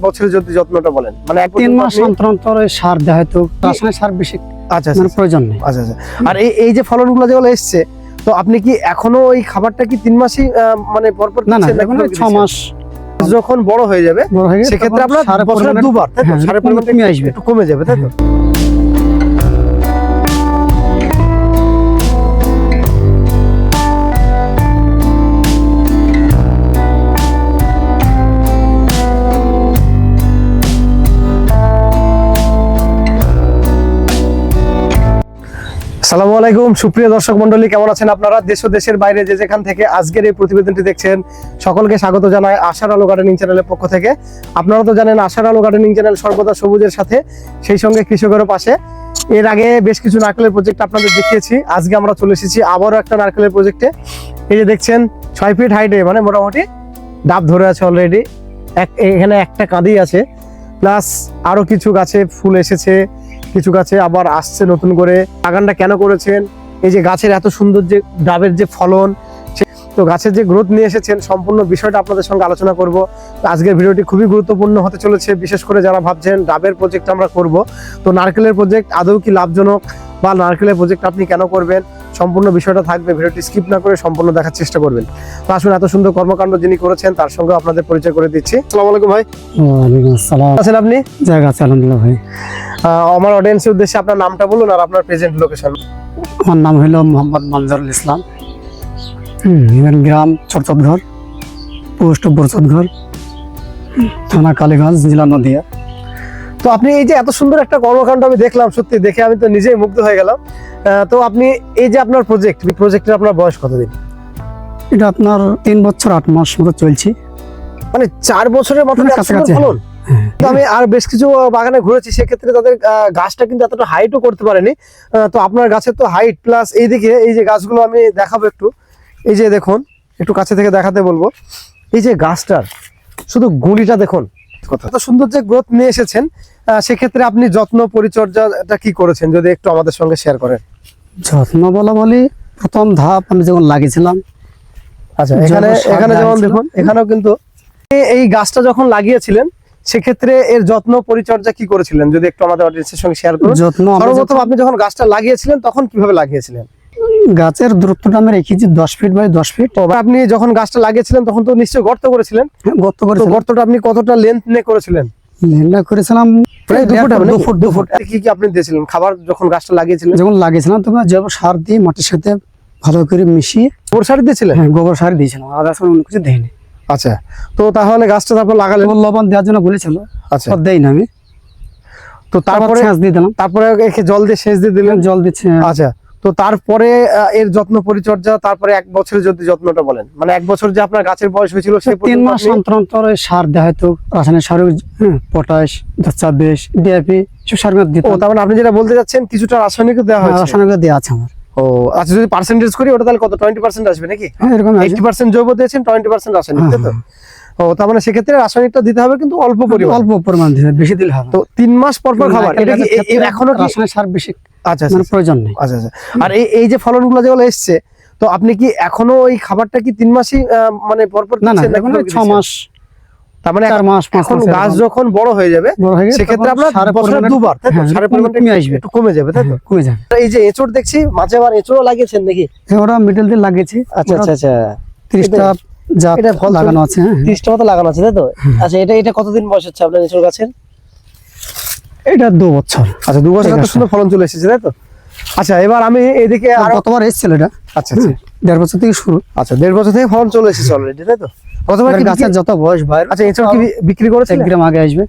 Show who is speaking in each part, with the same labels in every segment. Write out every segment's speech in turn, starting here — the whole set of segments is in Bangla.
Speaker 1: বছরের যদি যত্নটা বলেন। মানে
Speaker 2: তিন মাস অন্তর অন্তর সার দেওয়া হয়তো রাসায়নিক সার বেশি
Speaker 1: আচ্ছা আচ্ছা
Speaker 2: মানে প্রয়োজন নেই।
Speaker 1: আচ্ছা আচ্ছা। আর এই এই যে ফলনগুলো যেগুলো এসছে তো আপনি কি এখনও ওই খাবারটা কি তিন মাসই মানে পরপর
Speaker 2: না না এখন ছ মাস
Speaker 1: যখন বড় হয়ে যাবে সেক্ষেত্রে আপনার বছরে দুবার তাই তো?
Speaker 2: হ্যাঁ,
Speaker 1: সারের পরিমাণটা
Speaker 2: কমে আসবে।
Speaker 1: একটু কমে যাবে তাই তো? সালামু আলাইকুম। সুপ্রিয় দর্শক মন্ডলী, কেমন আছেন আপনারা? দেশ দেশের বাইরে যে যেখান থেকে আজকের এই প্রতিবেদনটি দেখছেন, সকলকে স্বাগত জানায় আশার আলো গার্ডেনিং চ্যানেলের পক্ষ থেকে। আপনারা তো জানেন, আশার আলো গার্ডেনিং চ্যানেল সর্বদা সবুজের সাথে, সেই সঙ্গে কৃষকেরও পাশে। এর আগে বেশ কিছু নারকেলের প্রজেক্ট আপনাদের দেখিয়েছি। আজকে আমরা চলে এসেছি আবারও একটা নারকেলের প্রজেক্টে এই যে দেখছেন, ছয় ফিট হাইটে মানে মোটামুটি ডাব ধরে আছে অলরেডি এক এখানে একটা কাঁদি আছে। প্লাস আরও কিছু গাছে ফুল এসেছে। কিছু গাছে আবার আসছে নতুন করে। বাগানটা কেন করেছেন? এই যে গাছের এত সুন্দর যে ডাবের যে ফলন তো গাছের যে গ্রোথ নিয়ে এসেছেন, সম্পূর্ণ বিষয়টা আপনাদের সঙ্গে আলোচনা করব। আজকের ভিডিওটি খুবই গুরুত্বপূর্ণ হতে চলেছে। বিশেষ করে যারা ভাবছেন, ডাবের প্রজেক্ট আমরা করব। তো নারকেলের প্রজেক্ট আদৌ কি লাভজনক? বা নারকেলের প্রজেক্ট আপনি কেন করবেন সম্পূর্ণ বিষয়টা থাকবে ভিডিওটি স্কিপ না করে সম্পূর্ণ দেখার চেষ্টা করবেন। তো আসুন এত সুন্দর কর্মকাণ্ড যিনি করেছেন তার সঙ্গে আপনাদের পরিচয় করে দিচ্ছি। আসসালামু আলাইকুম ভাই। আছেন আপনি?
Speaker 2: জায়গা আছে আলহামদুলিল্লাহ ভাই।
Speaker 1: আমার অডিয়েন্সের উদ্দেশ্যে আপনার নামটা বলুন আর আপনার প্রেজেন্ট লোকেশন
Speaker 2: আমার নাম হলো মোহাম্মদ মঞ্জুরুল ইসলাম। গ্রাম চরচদঘর পোস্ট বরচদঘর থানা কালীগঞ্জ জেলা নদিয়া।
Speaker 1: তো আপনি এই যে এত সুন্দর একটা কর্মকাণ্ড আমি দেখলাম সত্যি দেখে আমি তো নিজেই মুগ্ধ হয়ে গেলাম। তো আপনি এই যে আপনার প্রজেক্ট এই প্রজেক্টের আপনার বয়স কতদিন?
Speaker 2: এটা আপনার তিন বছর আট মাস মতো চলছে।
Speaker 1: মানে চার বছরের মতো
Speaker 2: মানে কাছাকাছি,
Speaker 1: ফলন
Speaker 2: হ্যাঁ।
Speaker 1: তো আমি আর বেশ কিছু বাগানে ঘুরেছি সেক্ষেত্রে তাদের গাছটা কিন্তু এতটা হাইটও করতে পারেনি। তো আপনার গাছের তো হাইট প্লাস এইদিকে এই যে গাছগুলো আমি দেখাবো একটু। এই যে দেখুন একটু কাছে থেকে দেখাতে বলব। এই যে গাছটার শুধু গুঁড়িটা দেখুন। এত সুন্দর যে গ্রোথ নিয়ে এসেছেন। সেক্ষেত্রে আপনি যত্ন পরিচর্যাটা কি করেছেন? যদি একটু আমাদের সঙ্গে শেয়ার করেন।
Speaker 2: যত্ন বলা বলি প্রথম ধাপ আমি যখন লাগিয়েছিলাম
Speaker 1: আচ্ছা এখানে এখানে যেমন দেখুন এখানেও কিন্তু এই- গাছটা যখন লাগিয়েছিলেন সেক্ষেত্রে এর যত্ন পরিচর্যা কি করেছিলেন? যদি একটু আমাদের অডিয়েন্সের সঙ্গে শেয়ার করুন।
Speaker 2: যত্ন
Speaker 1: সর্বপ্রথম আপনি যখন গাছটা লাগিয়েছিলেন তখন কীভাবে লাগিয়েছিলেন?
Speaker 2: গাছের দূরত্বটা আমি রেখেছি দশ ফিট বাই দশ ফিট
Speaker 1: আপনি যখন গাছটা লাগিয়েছিলেন তখন তো নিশ্চয়ই গর্ত করেছিলেন।
Speaker 2: গর্ত করে
Speaker 1: গর্তটা আপনি কতটা লেন্থ নিয়ে করেছিলেন?
Speaker 2: লেনটা করেছিলাম
Speaker 1: প্রায় দু ফুট হবে
Speaker 2: দু
Speaker 1: নাকি?
Speaker 2: ফুট দু ফুট
Speaker 1: কি কি আপনি দিয়েছিলেন? খাবার যখন গাছটা লাগিয়েছিলেন?
Speaker 2: যখন লাগিয়েছিলাম তখন জৈব সার দিয়ে মাটির সাথে ভালো করে মিশিয়ে
Speaker 1: গোবর সার দিয়েছিলেন?
Speaker 2: হ্যাঁ গোবর সার দিয়েছিলাম। অন্য কিছু দেয়নি
Speaker 1: আচ্ছা তো তাহলে গাছটা তারপর
Speaker 2: লাগালে লবণ দেওয়ার জন্য বলেছিল
Speaker 1: আচ্ছা।
Speaker 2: আর দেই না আমি।
Speaker 1: তো
Speaker 2: তারপরে
Speaker 1: তারপরে
Speaker 2: ছাঁচ দিয়ে দিলাম।
Speaker 1: তারপরে একে জল দিয়ে সেচ দিয়ে দিলেন?
Speaker 2: জল দিচ্ছে
Speaker 1: আচ্ছা তো তারপরে এর যত্ন পরিচর্যা তারপরে এক বছরের যদি যত্নটা বলেন। মানে এক বছর যে আপনার গাছের বয়স হয়েছিল সেই
Speaker 2: তিন মাস অন্তর অন্তর সার দেওয়া হয়তো রাসায়নিক সার হ্যাঁ, পটাশ ছাব্বিশ ডিএপি সব সার দিতে
Speaker 1: ও তার মানে আপনি যেটা বলতে যাচ্ছেন কিছুটা রাসায়নিক দেওয়া হয়েছে।
Speaker 2: রাসায়নিক দেওয়া আছে আমার।
Speaker 1: ও আচ্ছা যদি পার্সেন্টেজ করি ওটা তাহলে কত? টোয়েন্টি পার্সেন্ট আসবে নাকি?
Speaker 2: হ্যাঁ এরকম
Speaker 1: এইটি পার্সেন্ট জৈব দিয়েছেন টোয়েন্টি পার্সেন্ট রাসায়নিক তো? ও তার মানে সেক্ষেত্রে রাসায়নিকটা দিতে হবে কিন্তু অল্প পরিমাণ।
Speaker 2: অল্প পরিমাণ দিতে বেশি দিলে হবে
Speaker 1: তো তিন মাস পর পর খাবার এটা কি এখনও
Speaker 2: রাসায়নিক সার বেশি
Speaker 1: আচ্ছা
Speaker 2: মানে
Speaker 1: আচ্ছা।
Speaker 2: প্রয়োজন নেই।
Speaker 1: আচ্ছা আচ্ছা। আর এই এই যে ফলনগুলো যেগুলো এসছে তো আপনি কি এখনও ওই খাবারটা কি তিন মাসই মানে পরপর
Speaker 2: না না এখন ছ মাস
Speaker 1: তার মানে
Speaker 2: চার মাস
Speaker 1: এখন গাছ যখন বড় হয়ে যাবে
Speaker 2: হয়ে
Speaker 1: সেক্ষেত্রে আপনার বছরে দুবার তো?
Speaker 2: হ্যাঁ,
Speaker 1: সারের
Speaker 2: কমে
Speaker 1: পরিমাণটা
Speaker 2: কমে আসবে।
Speaker 1: একটু কমে যাবে তাই তো?
Speaker 2: কমে যাবে।
Speaker 1: এই যে এঁচড় দেখছি মাঝে আবার এঁচড়ও লাগিয়েছেন নাকি?
Speaker 2: হ্যাঁ, ওরা মিডল দিয়ে লাগিয়েছি।
Speaker 1: আচ্ছা আচ্ছা আচ্ছা।
Speaker 2: তিরিশটা
Speaker 1: এটা ফল
Speaker 2: লাগানো আছে হ্যাঁ।
Speaker 1: তিরিশটা মতো লাগানো আছে তাই তো? আচ্ছা এটা এটা কতদিন বয়স হচ্ছে আপনার গাছের?
Speaker 2: এটা দু বছর।
Speaker 1: আচ্ছা দু বছর সুন্দর ফলন চলে এসেছে তাই তো? আচ্ছা এবার আমি এদিকে আর
Speaker 2: গতবার এসেছিল এটা।
Speaker 1: আচ্ছা আচ্ছা।
Speaker 2: দেড় বছর থেকে শুরু।
Speaker 1: আচ্ছা দেড় বছর থেকে ফলন চলে এসেছে অলরেডি তাই তো? কতবার
Speaker 2: গাছের
Speaker 1: বিক্রি-
Speaker 2: যত বয়স
Speaker 1: আচ্ছা কি বিক্রি
Speaker 2: এক
Speaker 1: করেছিলেন
Speaker 2: গ্রাম আগে আসবে।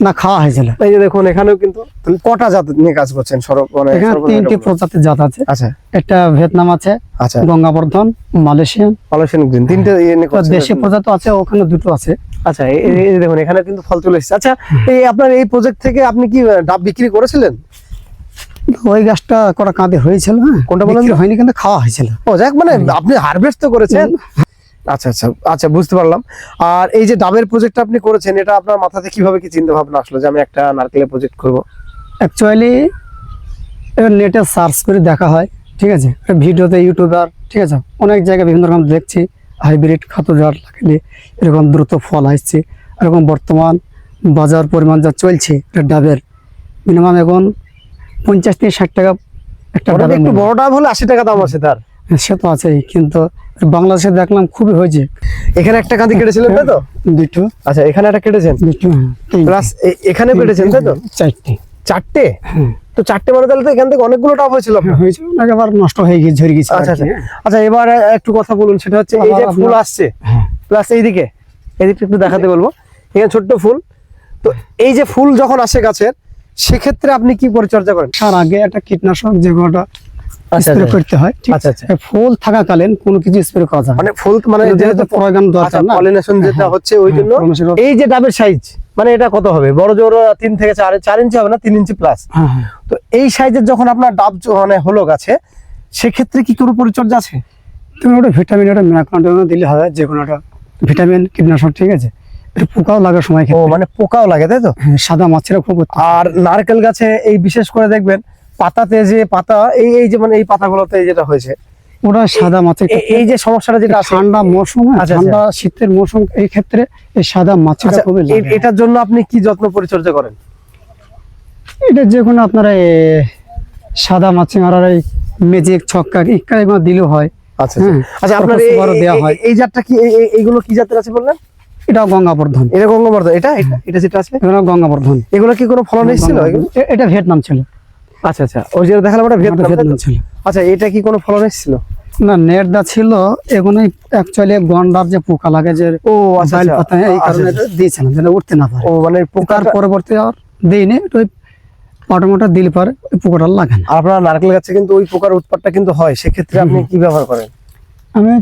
Speaker 2: না খাওয়া হয়েছিল।
Speaker 1: এই যে দেখুন এখানেও কিন্তু কটা জাত নিয়ে কাজ করছেন? সরব মানে
Speaker 2: এখানে তিনটি প্রজাতির জাত আছে।
Speaker 1: আচ্ছা।
Speaker 2: একটা ভিয়েতনাম আছে
Speaker 1: আচ্ছা।
Speaker 2: গঙ্গাবর্ধন মালয়েশিয়ান।
Speaker 1: মালয়েশিয়ান গ্রিন তিনটে ইয়ে
Speaker 2: দেশি প্রজাতি আছে ওখানে দুটো আছে।
Speaker 1: আচ্ছা এই- এই দেখুন এখানে কিন্তু ফল চলে এসেছে। আচ্ছা এই আপনার এই প্রজেক্ট থেকে আপনি কি ডাব বিক্রি করেছিলেন?
Speaker 2: ওই গাছটা করা কাঁদে হয়েছিল হ্যাঁ।
Speaker 1: কোনটা বলেন?
Speaker 2: হয়নি কিন্তু খাওয়া হয়েছিল।
Speaker 1: ও যাক মানে আপনি হারভেস্ট তো করেছেন। আচ্ছা আচ্ছা আচ্ছা বুঝতে পারলাম। আর এই যে ডাবের প্রজেক্ট আপনি করেছেন এটা আপনার মাথাতে কীভাবে কি চিন্তা ভাবনা আসলো যে আমি একটা নারকেলের প্রজেক্ট করব?
Speaker 2: অ্যাকচুয়ালি নেটে সার্চ করে দেখা হয় ঠিক আছে? ভিডিওতে ইউটিউবার ঠিক আছে? অনেক জায়গায় বিভিন্ন রকম দেখছি হাইব্রিড খাদ্য জাত লাগালে এরকম দ্রুত ফল আসছে। এরকম বর্তমান বাজার পরিমাণ যা চলছে ডাবের। মিনিমাম এখন পঞ্চাশ থেকে ষাট টাকা একটু
Speaker 1: বড় ডাব হলে আশি টাকা দাম আছে তার।
Speaker 2: সে তো আছেই কিন্তু বাংলাদেশে দেখলাম খুবই হয়েছে।
Speaker 1: এখানে একটা কাঁদি কেটেছিলেন তাই তো?
Speaker 2: দুটো।
Speaker 1: আচ্ছা এখানে একটা কেটেছেন?
Speaker 2: দুটো হ্যাঁ,
Speaker 1: প্লাস এখানে কেটেছেন তাই তো?
Speaker 2: চারটে।
Speaker 1: চারটে?
Speaker 2: হ্যাঁ।
Speaker 1: তো চারটে মানে তাহলে তো এখান থেকে অনেকগুলো ডাব হয়েছিল। আপনার।
Speaker 2: হয়েছে অনেক আবার নষ্ট হয়ে গিয়ে ঝরে গেছে
Speaker 1: আচ্ছা আচ্ছা। আচ্ছা এবার একটু কথা বলুন সেটা হচ্ছে এই যে ফুল আসছে।
Speaker 2: হ্যাঁ।
Speaker 1: প্লাস এইদিকে এদিকটা একটু দেখাতে বলব। এখানে ছোট্ট ফুল। তো এই যে ফুল যখন আসে গাছের সেক্ষেত্রে আপনি কি পরিচর্যা করেন?
Speaker 2: তার আগে একটা কীটনাশক যে স্প্রে
Speaker 1: আচ্ছা।
Speaker 2: করতে হয়
Speaker 1: আচ্ছা, আচ্ছা।
Speaker 2: ফুল থাকাকালীন কোনো কিছু স্প্রে করা যায়
Speaker 1: মানে ফুল মানে যেহেতু
Speaker 2: যেহেতু দরকার না
Speaker 1: পলিনেশন যেটা
Speaker 2: হ্যাঁ,
Speaker 1: হচ্ছে ওই
Speaker 2: হ্যাঁ,
Speaker 1: জন্য এই যে ডাবের সাইজ মানে এটা কত হবে? বড় জোর তিন থেকে চার চার ইঞ্চি হবে না? তিন ইঞ্চি প্লাস
Speaker 2: হ্যাঁ হ্যাঁ।
Speaker 1: তো এই সাইজের যখন আপনার ডাব মানে হলো গাছে সেক্ষেত্রে কি কোনো পরিচর্যা আছে?
Speaker 2: তুমি ওটা ভিটামিন ওটা ম্যাকমান্ডোনা দিলে হবে যে কোনো একটা ভিটামিন কীটনাশক ঠিক আছে? পোকাও লাগার সময়
Speaker 1: ও মানে পোকাও লাগে তাই তো?
Speaker 2: হ্যাঁ, সাদা মাছেরা খুব
Speaker 1: আর নারকেল গাছে এই বিশেষ করে দেখবেন পাতাতে যে পাতা এই এই যে মানে এই পাতাগুলোতে যেটা হয়েছে
Speaker 2: ওটা সাদা মাছের
Speaker 1: এই- যে সমস্যাটা যেটা
Speaker 2: ঠান্ডা মৌসুম হ্যাঁ,
Speaker 1: আচ্ছা,
Speaker 2: ঠান্ডা শীতের মৌসুম এই ক্ষেত্রে এই সাদা মাছেরা
Speaker 1: আচ্ছা,
Speaker 2: খুবই
Speaker 1: এটার জন্য আপনি কি যত্ন পরিচর্যা করেন?
Speaker 2: এটা যে কোনো আপনারা সাদা মাছি মারার এই মেজিক ছক্কা ইক্কা এগুলো দিলেও হয়।
Speaker 1: আচ্ছা
Speaker 2: হ্যাঁ,
Speaker 1: আচ্ছা আপনার
Speaker 2: দেওয়া হয়।
Speaker 1: এই জাতটা কি এই- এই- এইগুলো কি জাতের আছে বললেন?
Speaker 2: এটাও গঙ্গাবর্ধন।
Speaker 1: এটা গঙ্গাবর্ধন এটা এটা এটা যেটা আছে?
Speaker 2: এগুলো গঙ্গাবর্ধন।
Speaker 1: এগুলো কি কোনো ফলন এসেছিল?
Speaker 2: এটা ভিয়েতনাম ছিল।
Speaker 1: আচ্ছা আচ্ছা। ওই যেটা দেখালাম ওটা ভিয়েতনাম
Speaker 2: ছিল
Speaker 1: আচ্ছা এটা কি কোনো ফলন এসেছিল?
Speaker 2: না নেট দা ছিল এগুলো অ্যাকচুয়ালি গন্ডার যে পোকা লাগে যে
Speaker 1: ও আচ্ছা আচ্ছা।
Speaker 2: পাতা এই
Speaker 1: আচ্ছা,
Speaker 2: কারণে
Speaker 1: আচ্ছা।
Speaker 2: দিয়েছিলাম যেন উঠতে না পারে।
Speaker 1: ও মানে পোকার
Speaker 2: পরবর্তী আর দিইনি ওই পাটমোটা দিলে পরে ওই পোকাটা লাগে না।
Speaker 1: আপনার নারকেল গাছে কিন্তু ওই পোকার উৎপাতটা কিন্তু হয় সেক্ষেত্রে আপনি কি ব্যবহার করেন?
Speaker 2: আমি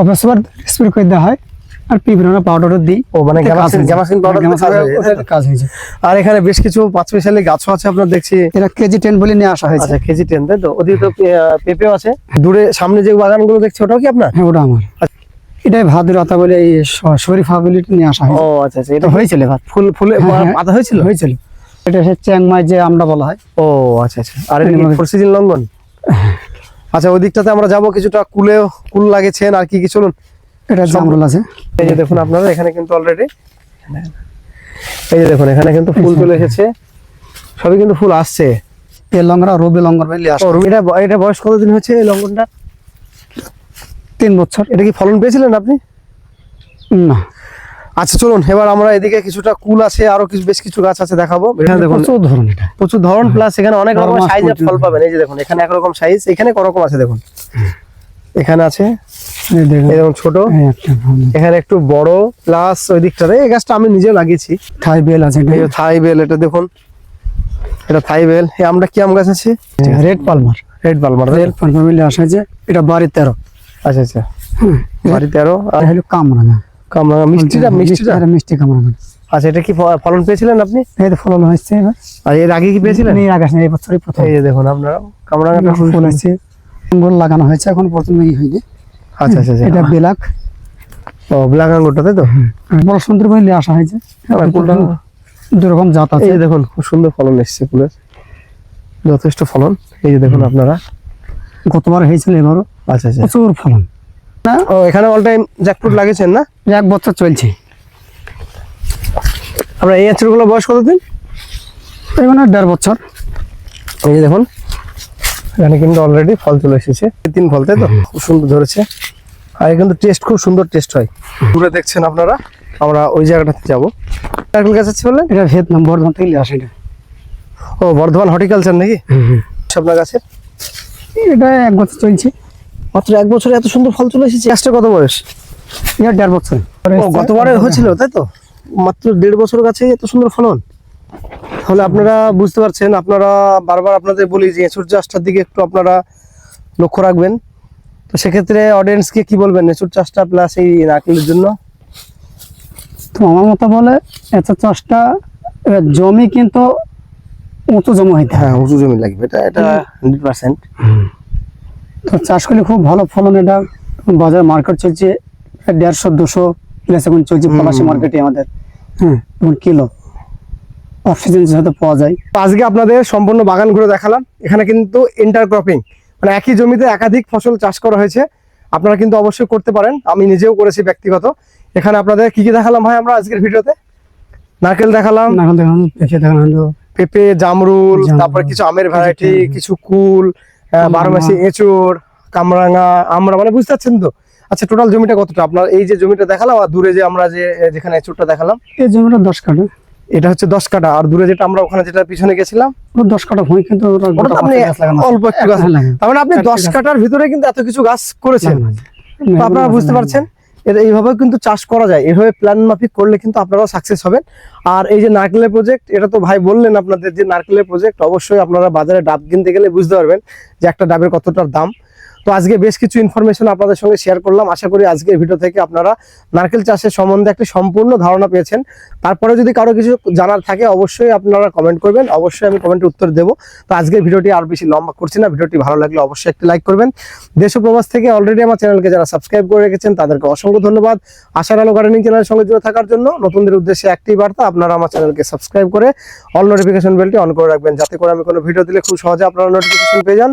Speaker 2: অবশ্যই স্প্রে করে দেওয়া হয় আর বিভিন্ন পাউডারও দিই।
Speaker 1: ও মানে
Speaker 2: হয়ে।
Speaker 1: গ্যামাক্সিন পাউডার
Speaker 2: হ্যাঁ, কাজ হয়েছে
Speaker 1: আর এখানে বেশ কিছু পাঁচ মিশালি গাছও আছে আপনার দেখছি।
Speaker 2: এটা কেজি টেন বলে নিয়ে আসা হয়েছে।
Speaker 1: আচ্ছা কেজি টেন তাই তো? ওদিকে তো পেঁপেও আছে। দূরে সামনে যে বাগানগুলো দেখছি ওটাও কি আপনার?
Speaker 2: হ্যাঁ ওটা আমার। এটাই ভাদ্রতা বলে এই শরীফা নিয়ে আসা
Speaker 1: ও আচ্ছা আচ্ছা এটা
Speaker 2: হয়েছিল এবার
Speaker 1: ফুল ফুলে
Speaker 2: হ্যাঁ, হ্যাঁ।
Speaker 1: পাতা হয়েছিল?
Speaker 2: হয়েছিল। এটা হচ্ছে চ্যাংমাই যে আমরা বলা হয়।
Speaker 1: ও আচ্ছা আচ্ছা। আর ফোর সিজন লঙ্ঘন আচ্ছা ওই দিকটাতে আমরা যাব কিছুটা কুলেও কুল লাগেছেন আর কি কি চলুন?
Speaker 2: এটা জামরুল আছে।
Speaker 1: এই যে দেখুন আপনারা এখানে কিন্তু অলরেডি এই যে দেখুন এখানে কিন্তু ফুল চলে এসেছে। সবই কিন্তু ফুল আসছে।
Speaker 2: এই লঙ্গরা রবি লঙ্গর বলে আসে
Speaker 1: ও, এটা এটা বয়স কতদিন হচ্ছে এই লঙ্ঘনটা
Speaker 2: তিন বছর।
Speaker 1: এটা কি ফলন পেয়েছিলেন আপনি?
Speaker 2: না।
Speaker 1: আচ্ছা চলুন এবার আমরা এদিকে কিছুটা কুল আছে আরও কিছু বেশ কিছু গাছ আছে দেখাবো। এখানে দেখুন
Speaker 2: প্রচুর ধরুন এটা।
Speaker 1: প্রচুর ধরন প্লাস এখানে অনেক রকম সাইজের ফল পাবেন। এই যে দেখুন এখানে একরকম সাইজ এখানে করকম আছে দেখুন। এখানে আছে।
Speaker 2: দেখুন।
Speaker 1: ছোট। এখানে একটু বড় প্লাস ওই দিকটাতে এই গাছটা আমি নিজেও লাগিয়েছি।
Speaker 2: থাই বেল আছে
Speaker 1: থাই বেল এটা দেখুন। এটা থাই বেল। আমরা কি আম গাছ আছে?
Speaker 2: Red Palmer.
Speaker 1: Red Palmer
Speaker 2: red Palmer বলে আসে যে এটা বাড়ি তেরো।
Speaker 1: আচ্ছা আচ্ছা।
Speaker 2: হুম,
Speaker 1: বাড়ি তেরো আর
Speaker 2: হলো কামরাঙা।
Speaker 1: কামরাঙা মিষ্টিটা মিষ্টিটা?
Speaker 2: মিষ্টি কামরাঙা।
Speaker 1: আচ্ছা এটা কি ফলন পেয়েছিলেন আপনি?
Speaker 2: এই তো ফলন হয়েছে
Speaker 1: আর এর আগে কি পেয়েছিলেন?
Speaker 2: এই আকাশ এই বছরই প্রথম।
Speaker 1: এই দেখুন আপনারা কামরাঙাটা
Speaker 2: ফুল আছে আঙ্গুর লাগানো হয়েছে এখন প্রথমে ই হয়নি।
Speaker 1: আচ্ছা আচ্ছা
Speaker 2: এটা
Speaker 1: আচ্ছা
Speaker 2: বেলাক
Speaker 1: ও ব্ল্যাক আঙ্গুরটা তাই তো
Speaker 2: বড় সুন্দর বলে আসা হয়েছে।
Speaker 1: হ্যাঁ, ফুলটা
Speaker 2: দু রকম জাত আছে।
Speaker 1: এই দেখুন খুব সুন্দর ফলন এসছে ফুলের। যথেষ্ট ফলন। এই যে দেখুন আপনারা।
Speaker 2: গতবার হয়েছিল এবারও।
Speaker 1: আচ্ছা আচ্ছা।
Speaker 2: প্রচুর ফলন। না?
Speaker 1: ও এখানে অল টাইম জ্যাকফ্রুট লাগিয়েছেন না?
Speaker 2: এক বছর চলছে।
Speaker 1: আমরা এই আঁচড়গুলো বয়স কতদিন?
Speaker 2: এখানে দেড় বছর।
Speaker 1: এই যে দেখুন। এখানে কিন্তু অলরেডি ফল চলে এসেছে। তিন ফল তাই তো? খুব সুন্দর ধরেছে। আর কিন্তু টেস্ট খুব সুন্দর টেস্ট হয়। দূরে দেখছেন আপনারা আমরা ওই জায়গাটাতে যাব। নারকেল গাছ আছে বললেন?
Speaker 2: এটা ভিয়েতনাম বর্ধমান থেকে আসে এটা।
Speaker 1: ও বর্ধমান হর্টিকালচার নাকি? আপনার গাছের?
Speaker 2: এটা এক বছর চলছে।
Speaker 1: মাত্র এক বছরে এত সুন্দর ফল চলে এসেছে। গাছটা কত বয়স?
Speaker 2: এটা দেড় বছর।
Speaker 1: ও গতবারে হয়েছিল তাই তো? মাত্র দেড় বছর গাছে এত সুন্দর ফলন। তাহলে আপনারা বুঝতে পারছেন আপনারা বারবার আপনাদের বলি যে এঁচুর চাষটার দিকে একটু আপনারা লক্ষ্য রাখবেন। তো সেক্ষেত্রে অডিয়েন্সকে কি বলবেন এঁচুর চাষটা প্লাস এই নারকেলের জন্য?
Speaker 2: তো আমার মতো বলে এত চাষটা জমি কিন্তু উঁচু জমি হইতে হ্যাঁ
Speaker 1: উঁচু জমি লাগবে এটা এটা হান্ড্রেড পার্সেন্ট
Speaker 2: তো চাষ করলে খুব ভালো ফলন এটা বাজার মার্কেট চলছে দেড়শো দুশো প্লাস এখন চলছে পলাশি মার্কেটে আমাদের। হ্যাঁ কিলো। অফ সিজন হয়তো পাওয়া যায়।
Speaker 1: তো আজকে আপনাদের সম্পূর্ণ বাগান ঘুরে দেখালাম। এখানে কিন্তু ইন্টারক্রপিং মানে একই জমিতে একাধিক ফসল চাষ করা হয়েছে। আপনারা কিন্তু অবশ্যই করতে পারেন। আমি নিজেও করেছি ব্যক্তিগত। এখানে আপনাদের কি কি দেখালাম ভাই আমরা আজকের ভিডিওতে? নারকেল দেখালাম।
Speaker 2: নাগাল দেখানো পেঁপে
Speaker 1: জামরুল তারপর কিছু আমের ভ্যারাইটি
Speaker 2: কিছু-
Speaker 1: কুল বারো মাসি এঁচড় কামরাঙা আমরা মানে বুঝতে পারছেন তো? আচ্ছা টোটাল জমিটা কতটা? আপনার এই যে জমিটা দেখালাম আর দূরে যে আমরা যে যেখানে এঁচড়টা দেখালাম।
Speaker 2: এই জমিটা দশ কাঠা।
Speaker 1: এটা হচ্ছে দশ কাটা আর দূরে যেটা আমরা ওখানে যেটা পিছনে গেছিলাম
Speaker 2: দশ কাঠা ভূমি কিন্তু।
Speaker 1: অল্প একটু গাছ
Speaker 2: হ্যাঁ,
Speaker 1: তার মানে আপনি দশ কাটার ভিতরে কিন্তু এত কিছু গাছ করেছেন। তো আপনারা বুঝতে পারছেন? এটা এইভাবে কিন্তু চাষ করা যায়। এভাবে প্ল্যান মাফিক করলে কিন্তু আপনারাও সাকসেস হবেন। আর এই যে নারকেলের প্রজেক্ট এটা তো ভাই বললেন আপনাদের যে নারকেলের প্রজেক্ট অবশ্যই আপনারা বাজারে ডাব কিনতে গেলে বুঝতে পারবেন যে একটা ডাবের কতটা দাম। তো আজকে বেশ কিছু ইনফরমেশন আপনাদের সঙ্গে শেয়ার করলাম। আশা করি আজকের ভিডিও থেকে আপনারা নারকেল চাষের সম্বন্ধে একটি সম্পূর্ণ ধারণা পেয়েছেন। তারপরে যদি কারও কিছু জানার থাকে, অবশ্যই আপনারা কমেন্ট করবেন। অবশ্যই আমি কমেন্টে উত্তর দেবো। তো আজকের ভিডিওটি আর বেশি লম্বা করছি না। ভিডিওটি ভালো লাগলে অবশ্যই একটি লাইক করবেন। দেশ প্রবাস থেকে অলরেডি আমার চ্যানেলকে যারা সাবস্ক্রাইব করে রেখেছেন, তাদেরকে অসংখ্য ধন্যবাদ। আশার আলো গার্ডেনিং চ্যানেলের সঙ্গে জুড়ে থাকার জন্য নতুনদের উদ্দেশ্যে একটি বার্তা, আপনারা আমার চ্যানেলকে সাবস্ক্রাইব করে অল নোটিফিকেশন বেলটি অন করে রাখবেন। যাতে করে আমি কোনো ভিডিও দিলে খুব সহজে আপনারা নোটিফিকেশন পেয়ে যান।